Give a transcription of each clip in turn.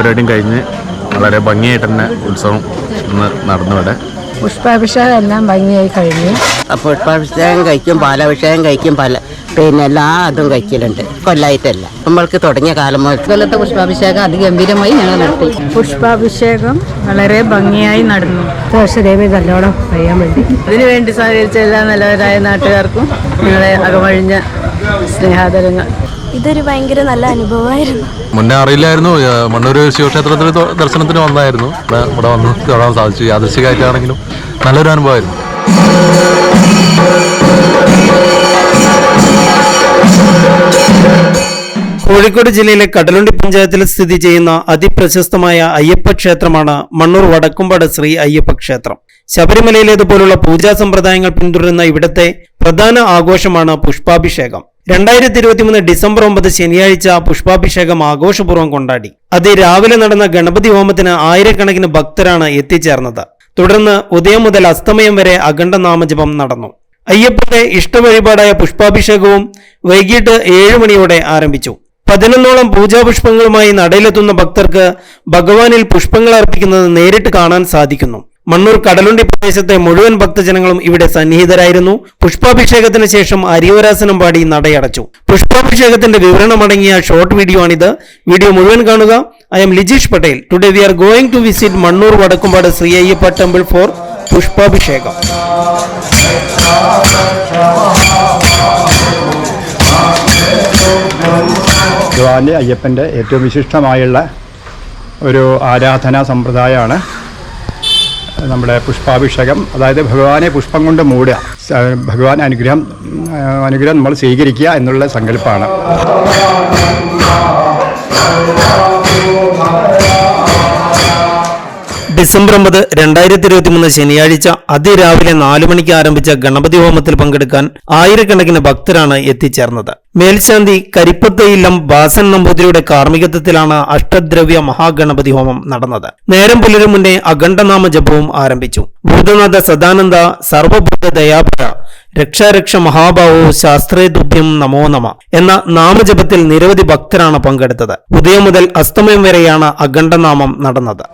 പരിപാടിയും കഴിഞ്ഞ് വളരെ ഭംഗിയായിട്ട് തന്നെ ഉത്സവം ഇന്ന് നടന്നു ഇവിടെ. പുഷ്പാഭിഷേകം എല്ലാം ഭംഗിയായി കഴിഞ്ഞു. പുഷ്പാഭിഷേകം കഴിക്കും പാലാഭിഷേകം കഴിക്കും പല പിന്നെ എല്ലാ അതും കഴിക്കലുണ്ട്. കൊല്ലായിട്ടല്ല. നമ്മൾക്ക് തുടങ്ങിയ കാലം മുതൽ കൊല്ലത്തെ പുഷ്പാഭിഷേകം അതിഗംഭീരമായി ഞങ്ങൾ നടത്തി. പുഷ്പാഭിഷേകം വളരെ ഭംഗിയായി നടന്നു. ദേവി നല്ലോണം പറയാൻ വേണ്ടി. ഇതിനുവേണ്ടി സഹകരിച്ച എല്ലാ നല്ലവരായ നാട്ടുകാർക്കും ഞങ്ങളെ അകമഴിഞ്ഞ സ്നേഹാദരങ്ങൾ. ഇതൊരു ഭയങ്കര നല്ല അനുഭവമായിരുന്നു. മുന്നേ അറിയില്ലായിരുന്നു. മണ്ണൂർ ശിവക്ഷേത്രത്തിൽ ദർശനത്തിന് വന്നായിരുന്നു. ഇവിടെ ഇവിടെ വന്ന് തൊഴാൻ സാധിച്ചു. യാദൃശികമായിട്ടാണെങ്കിലും നല്ലൊരു അനുഭവമായിരുന്നു. കോഴിക്കോട് ജില്ലയിലെ കടലുണ്ടി പഞ്ചായത്തിൽ സ്ഥിതി ചെയ്യുന്ന അതിപ്രശസ്തമായ അയ്യപ്പ ക്ഷേത്രമാണ് മണ്ണൂർ വടക്കുംപാട് ശ്രീ അയ്യപ്പ ക്ഷേത്രം. ശബരിമലയിലേതുപോലുള്ള പൂജാ സമ്പ്രദായങ്ങൾ പിന്തുടരുന്ന ഇവിടത്തെ പ്രധാന ആഘോഷമാണ് പുഷ്പാഭിഷേകം. രണ്ടായിരത്തി ഇരുപത്തിമൂന്ന് ഡിസംബർ ഒമ്പത് ശനിയാഴ്ച പുഷ്പാഭിഷേകം ആഘോഷപൂർവം കൊണ്ടാടി. അത് രാവിലെ നടന്ന ഗണപതി ഹോമത്തിന് ആയിരക്കണക്കിന് ഭക്തരാണ് എത്തിച്ചേർന്നത്. തുടർന്ന് ഉദയം മുതൽ അസ്തമയം വരെ അഖണ്ഡ നാമജപം നടന്നു. അയ്യപ്പന്റെ ഇഷ്ടവഴിപാടായ പുഷ്പാഭിഷേകവും വൈകിട്ട് ഏഴ് മണിയോടെ ആരംഭിച്ചു. പതിനൊന്നോളം പൂജാപുഷ്പങ്ങളുമായി നടയിലെത്തുന്ന ഭക്തർക്ക് ഭഗവാനിൽ പുഷ്പങ്ങൾ അർപ്പിക്കുന്നത് നേരിട്ട് കാണാൻ സാധിക്കുന്നു. മണ്ണൂർ കടലുണ്ടി പ്രദേശത്തെ മുഴുവൻ ഭക്തജനങ്ങളും ഇവിടെ സന്നിഹിതരായിരുന്നു. പുഷ്പാഭിഷേകത്തിന് ശേഷം അരിയോരാസനം പാടി നടയടച്ചു. പുഷ്പാഭിഷേകത്തിന്റെ വിവരണമടങ്ങിയ ഷോർട്ട് വീഡിയോ ആണിത്. വീഡിയോ മുഴുവൻ കാണുക. I'm Lijeesh Patel. Today we are going to visit Mannur Vadakkumpad Shri Ayyappa temple for Pushpabhishekam. ഭഗവാന്റെ അയ്യപ്പന്റെ ഏറ്റവും വിശിഷ്ടമായുള്ള ഒരു ആരാധനാ സമ്പ്രദായമാണ് നമ്മുടെ പുഷ്പാഭിഷേകം അതായത് ഭഗവാനെ പുഷ്പം കൊണ്ട് മൂടുക. ഭഗവാൻ അനുഗ്രഹം അനുഗ്രഹം നമ്മൾ സ്വീകരിക്കുക എന്നുള്ള സങ്കല്പമാണ് ഡിസംബർ ഒമ്പത് രണ്ടായിരത്തി ഇരുപത്തി മൂന്ന് ശനിയാഴ്ച അതിരാവിലെ നാലു മണിക്ക് ആരംഭിച്ച ഗണപതി ഹോമത്തിൽ പങ്കെടുക്കാൻ ആയിരക്കണക്കിന് ഭക്തരാണ് എത്തിച്ചേർന്നത്. മേൽശാന്തി കരിപ്പത്തയില്ലം വാസൻ നമ്പൂതിരിയുടെ കാർമ്മികത്വത്തിലാണ് അഷ്ടദ്രവ്യ മഹാഗണപതി ഹോമം നടന്നത്. നേരം പുലരും മുന്നേ അഖണ്ഡനാമ ജപവും ആരംഭിച്ചു. ഭൂതനാഥ സദാനന്ദ സർവഭൂത ദയാപര രക്ഷാരക്ഷ മഹാഭാവോ ശാസ്ത്രേ തുഭ്യം നമോ നമ എന്ന നാമജപത്തിൽ നിരവധി ഭക്തരാണ് പങ്കെടുത്തത്. ഉദയം മുതൽ അസ്തമയം വരെയാണ് അഖണ്ഡനാമം നടന്നത്.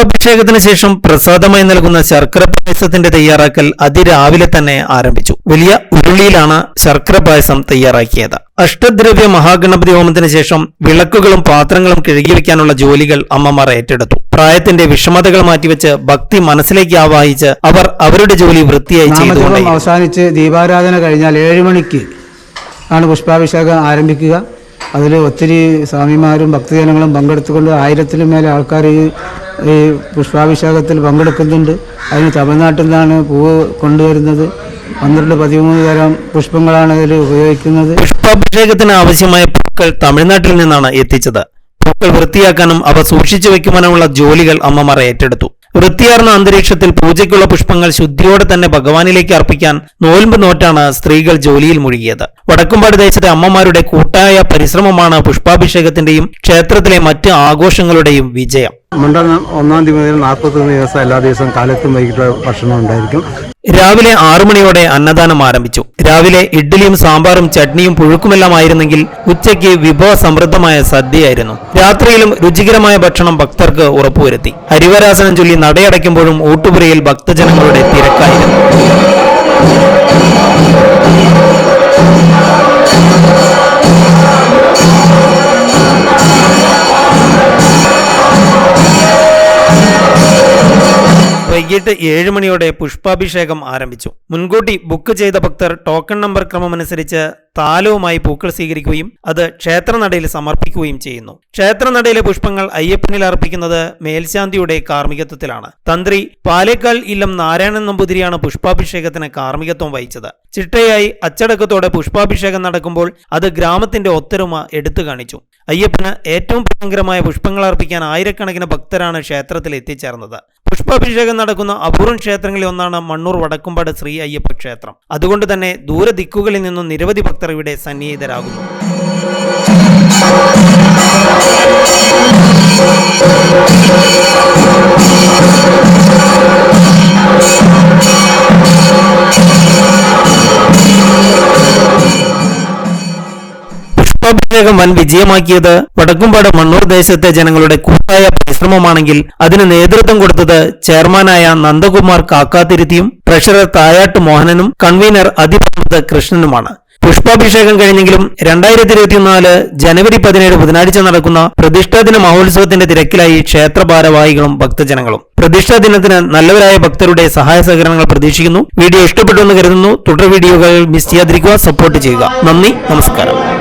പുഷ്പാഭിഷേകത്തിന് ശേഷം പ്രസാദമായി നൽകുന്ന ശർക്കര പായസത്തിന്റെ തയ്യാറാക്കൽ അതിരാവിലെ തന്നെ ആരംഭിച്ചു. വലിയ ഉരുളിയിലാണ് ശർക്കര പായസം തയ്യാറാക്കിയത്. അഷ്ടദ്രവ്യ മഹാഗണപതി ഹോമത്തിന് ശേഷം വിളക്കുകളും പാത്രങ്ങളും കഴുകി വയ്ക്കാനുള്ള ജോലികൾ അമ്മമാർ ഏറ്റെടുത്തു. പ്രായത്തിന്റെ വിഷമതകൾ മാറ്റിവെച്ച് ഭക്തി മനസ്സിലേക്ക് ആവാഹിച്ച് അവർ അവരുടെ ജോലി വൃത്തിയായി ചെയ്തു അവസാനിച്ച് ദീപാരാധന കഴിഞ്ഞാൽ ഏഴ് മണിക്ക് ആണ് പുഷ്പാഭിഷേകം ആരംഭിക്കുക. അതിൽ ഒത്തിരി സ്വാമിമാരും ഭക്തജനങ്ങളും പങ്കെടുത്തുകൊണ്ട് ആയിരത്തിലും മേലെ ആൾക്കാർ ഈ ഈ പുഷ്പാഭിഷേകത്തിൽ പങ്കെടുക്കുന്നുണ്ട്. അതിന് തമിഴ്നാട്ടിൽ നിന്നാണ് പൂവ് കൊണ്ടുവരുന്നത്. പന്ത്രണ്ട് പതിമൂന്ന് തരം പുഷ്പങ്ങളാണ് ഇതിൽ ഉപയോഗിക്കുന്നത്. പുഷ്പാഭിഷേകത്തിന് ആവശ്യമായ പൂക്കൾ തമിഴ്നാട്ടിൽ നിന്നാണ് എത്തിച്ചത്. പൂക്കൾ വൃത്തിയാക്കാനും അവ സൂക്ഷിച്ചു വെക്കുവാനുമുള്ള ജോലികൾ അമ്മമാർ ഏറ്റെടുത്തു. വൃത്തിയാർന്ന അന്തരീക്ഷത്തിൽ പൂജയ്ക്കുള്ള പുഷ്പങ്ങൾ ശുദ്ധിയോടെ തന്നെ ഭഗവാനിലേക്ക് അർപ്പിക്കാൻ നോൽമ്പ് നോറ്റാണ് സ്ത്രീകൾ ജോലിയിൽ മുഴുകിയത്. വടക്കുംപാട് ദേശത്തെ അമ്മമാരുടെ കൂട്ടായ പരിശ്രമമാണ് പുഷ്പാഭിഷേകത്തിന്റെയും ക്ഷേത്രത്തിലെ മറ്റ് ആഘോഷങ്ങളുടെയും വിജയം. മണ്ഡലം ഒന്നാം തീയതി മുതൽ നാൽപ്പത്തൊന്ന് ദിവസം എല്ലാ ദിവസവും കാലത്തും വൈകിട്ട് ഭക്ഷണം ഉണ്ടായിരിക്കും. രാവിലെ ആറു മണിയോടെ അന്നദാനം ആരംഭിച്ചു. രാവിലെ ഇഡ്ഡലിയും സാമ്പാറും ചട്നിയും പുഴുക്കുമെല്ലാം ആയിരുന്നെങ്കിൽ ഉച്ചയ്ക്ക് വിഭവ സമൃദ്ധമായ സദ്യയായിരുന്നു. രാത്രിയിലും രുചികരമായ ഭക്ഷണം ഭക്തർക്ക് ഉറപ്പുവരുത്തി. ഹരിവരാസനം ചൊല്ലി നടയടയ്ക്കുമ്പോഴും ഊട്ടുപുരയിൽ ഭക്തജനങ്ങളുടെ തിരക്കായിരുന്നു. വൈകിട്ട് ഏഴ് മണിയോടെ പുഷ്പാഭിഷേകം ആരംഭിച്ചു. മുൻകൂട്ടി ബുക്ക് ചെയ്ത ഭക്തർ ടോക്കൺ നമ്പർ ക്രമമനുസരിച്ച് താലവുമായി പൂക്കൾ സ്വീകരിക്കുകയും അത് ക്ഷേത്രനടയിൽ സമർപ്പിക്കുകയും ചെയ്യുന്നു. ക്ഷേത്രനടയിലെ പുഷ്പങ്ങൾ അയ്യപ്പനിൽ അർപ്പിക്കുന്നത് മേൽശാന്തിയുടെ കാർമ്മികത്വത്തിലാണ്. തന്ത്രി പാലേക്കാൽ ഇല്ലം നാരായണൻ നമ്പൂതിരിയാണ് പുഷ്പാഭിഷേകത്തിന് കാർമ്മികത്വം വഹിച്ചത്. ചിട്ടയായി അച്ചടക്കത്തോടെ പുഷ്പാഭിഷേകം നടക്കുമ്പോൾ അത് ഗ്രാമത്തിന്റെ ഒത്തൊരുമ എടുത്തു കാണിച്ചു. അയ്യപ്പന് ഏറ്റവും പ്രിയങ്കരമായ പുഷ്പങ്ങൾ അർപ്പിക്കാൻ ആയിരക്കണക്കിന് ഭക്തരാണ് ക്ഷേത്രത്തിൽ എത്തിച്ചേർന്നത്. പുഷ്പാഭിഷേകം നടക്കുന്ന അപൂർവം ക്ഷേത്രങ്ങളിൽ ഒന്നാണ് മണ്ണൂർ വടക്കുംപാട് ശ്രീ അയ്യപ്പ ക്ഷേത്രം. അതുകൊണ്ട് തന്നെ ദൂരദിക്കുകളിൽ നിന്നും നിരവധി ഭക്തർ ഇവിടെ സന്നിഹിതരാകുന്നു. പുഷ്പാഭിഷേകം വൻ വിജയമാക്കിയത് വടക്കുംപാട് മണ്ണൂർ ദേശത്തെ ജനങ്ങളുടെ കൂട്ടായ പരിശ്രമമാണെങ്കിൽ അതിന് നേതൃത്വം കൊടുത്തത് ചെയർമാനായ നന്ദകുമാർ കാക്കാതിരുത്തിയും ട്രഷറർ തായാട്ട് മോഹനനും കൺവീനർ അതിപർവത കൃഷ്ണനുമാണ്. പുഷ്പാഭിഷേകം കഴിഞ്ഞെങ്കിലും രണ്ടായിരത്തി ഇരുപത്തിനാല് ജനുവരി പതിനേഴ് ബുധനാഴ്ച നടക്കുന്ന പ്രതിഷ്ഠാദിന മഹോത്സവത്തിന്റെ തിരക്കിലായി ക്ഷേത്ര ഭാരവാഹികളും ഭക്തജനങ്ങളും. പ്രതിഷ്ഠാ ദിനത്തിന് നല്ലവരായ ഭക്തരുടെ സഹായ സഹകരണങ്ങൾ പ്രതീക്ഷിക്കുന്നു. വീഡിയോ ഇഷ്ടപ്പെട്ടു എന്ന് കരുതുന്നു. തുടർ വീഡിയോകൾ മിസ് ചെയ്യാതിരിക്കുക. സപ്പോർട്ട് ചെയ്യുക. നന്ദി. നമസ്കാരം.